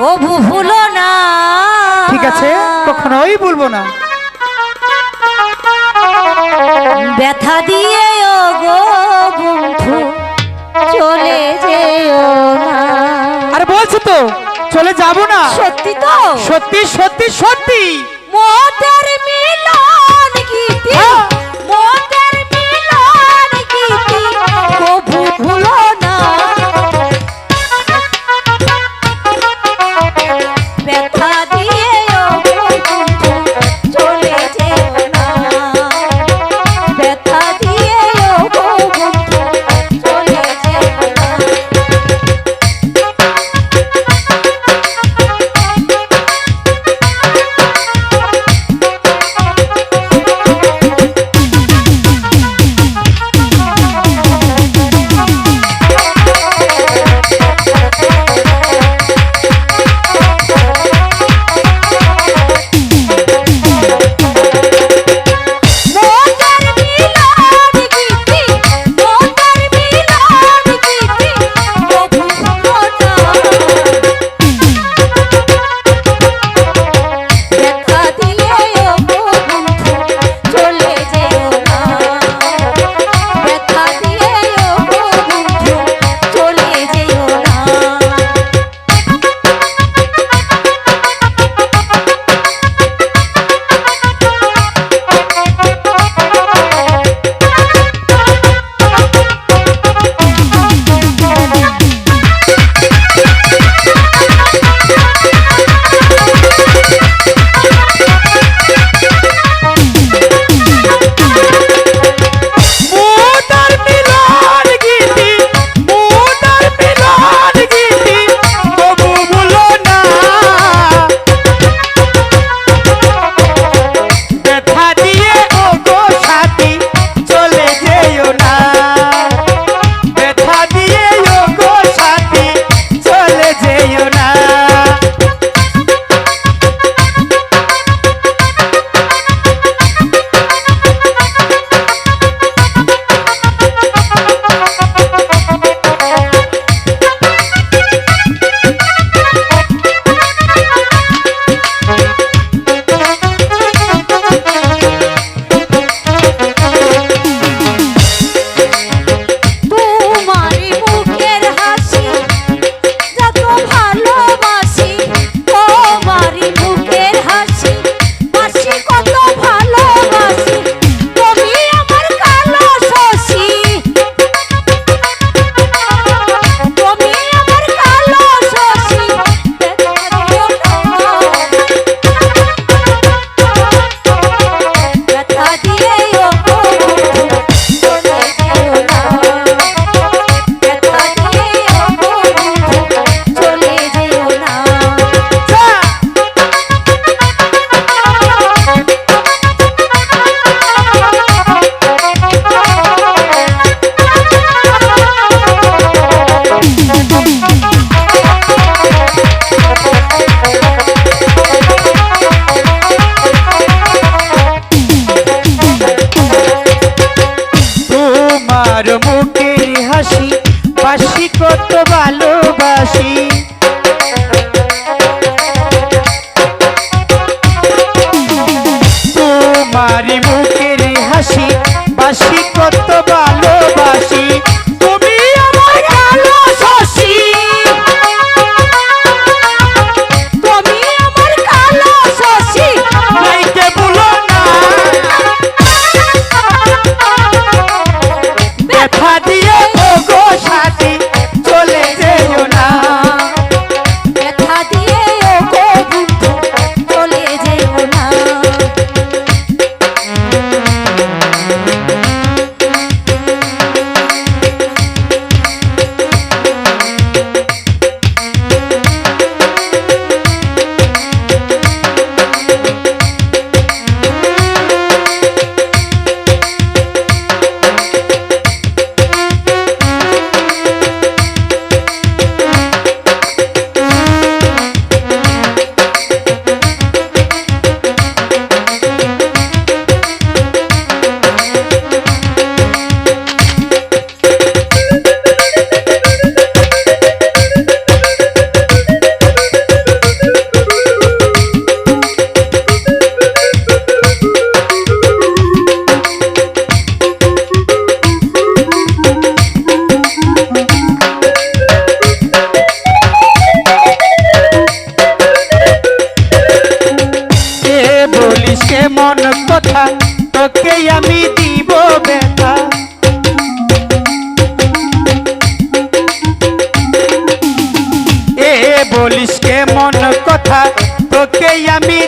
কবু ভুলো না। ঠিক আছে কখনোই ভুলবো না। ব্যথা দিয়ে ও গো বন্ধু চলে যেও না। আরে বলছো তো চলে যাব না। সত্যি তো? সত্যি সত্যি সত্যি। মোদের মিলন গীতি। হ্যাঁ। ভালোবাসি से मन कथा तके आमी दीबो बेटा। ए बोलिस के मन कथा तके आमी